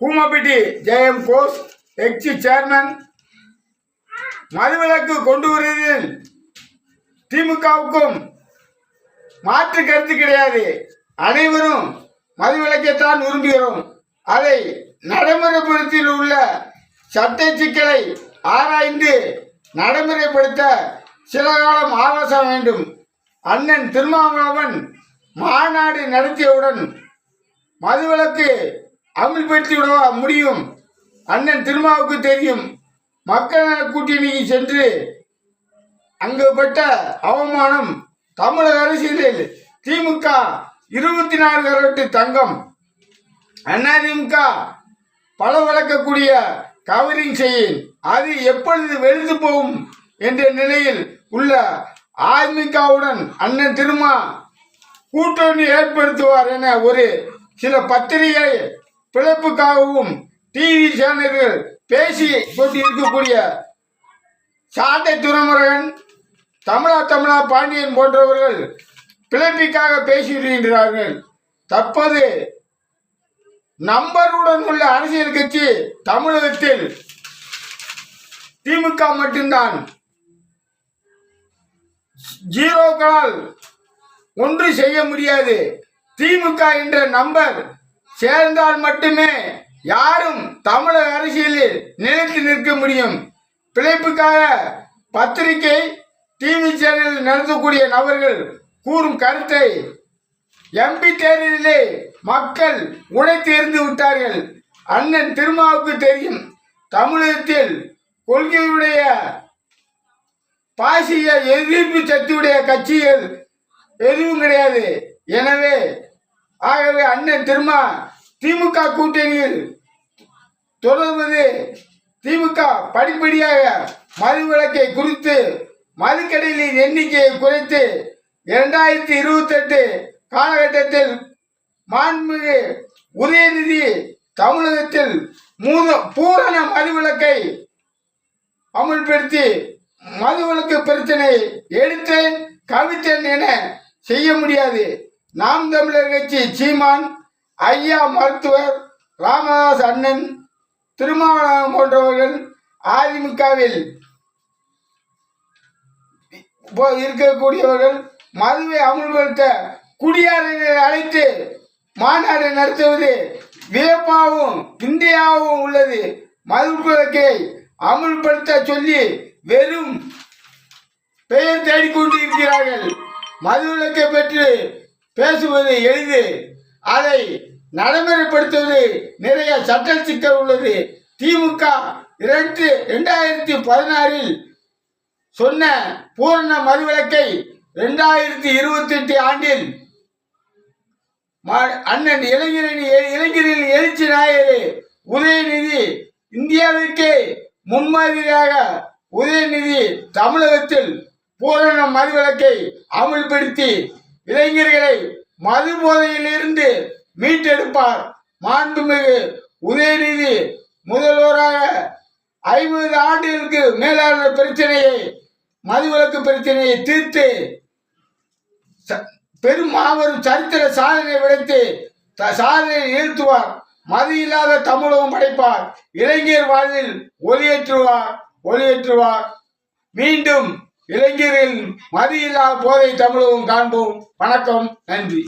கூமப்பிட்டி ஜெயம் கோஸ் XE chairman மதுவிலக்கு கொண்டு வருவதில் திமுகவுக்கும் மாற்று கருத்து கிடையாது. அனைவரும் மதுவிலக்கைத்தான் விரும்புகிறோம். அதை நடைமுறைப்படுத்தியில் உள்ள சட்ட சிக்கலை ஆராய்ந்து நடைமுறைப்படுத்த சில காலம் ஆலோசனை வேண்டும். அண்ணன் திருமாவளவன் மாநாடு நடத்தியவுடன் மதுவிலக்கு அமல்படுத்தி முடியும். அண்ணன் திருமாவுக்கு தெரியும். மக்கள் கூட்டணிக்கு சென்று அங்கு பட்ட அவமானம் தமிழக அரசியலில் திமுக இருபத்தி நாலு கரட்டு தங்கம். அதிமுக பல வளர்க்கக்கூடிய கவரிங் செய்யும் அது எப்பொழுது வெளுத்து போகும் என்ற நிலையில் உள்ள அதிமுகவுடன் அண்ணன் திருமா கூட்டணி ஏற்படுத்துவார் என ஒரு சில பத்திரிகை பிழைப்புக்காகவும் டிவி சேனல்கள் பேசி கொண்டிருக்கக்கூடிய சாந்தை துறைமுருகன் தமிழா தமிழா பாண்டியன் போன்றவர்கள் பிழைப்பிற்காக பேசியிருக்கின்றார்கள் தற்போது நம்பருடன் உள்ள அரசியல் கட்சி தமிழகத்தில் திமுக மட்டும்தான். ஜீரோக்களால் ஒன்று செய்ய முடியாது. திமுக என்ற நம்பர் சேர்ந்தால் மட்டுமே யாரும் தமிழக அரசியலில் நிலைத்து நிற்க முடியும். பிழைப்புக்காக பத்திரிகை டிவி சேனலில் நடத்தக்கூடிய நபர்கள் கூறும் கருத்தை எம்பி தேர்தலிலே மக்கள் உடைத்து எறிந்து விட்டார்கள். அண்ணன் திருமாவுக்கு தெரியும் தமிழகத்தில் கொள்கையுடைய பாசிய எதிர்ப்பு சக்தியுடைய கட்சிகள் எதுவும் கிடையாது. எனவே ஆகவே அண்ணன் திருமா திமுக கூட்டணியில் தொடர்வது திமுக படிப்படியாக மது விளக்கை குறித்து மதுக்கடைகளின் எண்ணிக்கையை குறைத்து இரண்டாயிரத்தி இருபத்தெட்டு காலகட்டத்தில் மாண்புமிகு உதயநிதி தமிழகத்தில் மூத பூரண மதுவிலக்கை அமுல்படுத்தி மதுவிலக்கு பிரச்சனை எடுத்தேன் கவித்தேன் என செய்ய முடியாது. நாம் தமிழர் கட்சி சீமான் ஐயா மருத்துவர் ராமதாஸ் அண்ணன் திருமாவளவன் போன்றவர்கள் அதிமுகவில் இருக்கக்கூடியவர்கள் மதுவை அமுல்படுத்த குடியாரர்களை அழைத்து மாநாடு நடத்துவது வியப்பாகவும் இந்தியாவும் உள்ளது. மதுவிலக்கை அமுல்படுத்த சொல்லி வெறும் பெயர் தேடிக்கொண்டு இருக்கிறார்கள் மதுவிலக்கை பெற்று பேசுவது எளிது. அதை நடைமுறைப்படுத்துவது நிறைய சட்ட சிக்கல் உள்ளது. திமுக இரண்டு இரண்டாயிரத்தி பதினாறில் சொன்ன பூரண மதுவிலக்கை இரண்டாயிரத்தி இருபத்தி எட்டு ஆண்டில் அண்ணன் இளைஞரணி இளைஞரின் எழுச்சி நாயரு உதயநிதி இந்தியாவிற்கே முன்மாதிரியாக உதயநிதி தமிழகத்தில் பூரண மதுவிலக்கை அமல்படுத்தி இளைஞர்களை மது போதையிலிருந்து மீட்டெடுப்பார். மாண்புமிகு உதயநிதி முதல்வராக ஐம்பது ஆண்டுகளுக்கு மேலான பிரச்சனையை மதுவிலக்கு பிரச்சனையை தீர்த்து பெரும் மாபெரும் சரித்திர சாதனை விடைத்து த- சாதனை நிறுத்துவார் மது இல்லாத தமிழகம் படைப்பார். இளைஞர் வாழ்வில் ஒளியேற்றுவார் ஒளியேற்றுவார். மீண்டும் இளைஞரில் மதியில்லா போதை தமிழகம் காண்போம். வணக்கம் நன்றி.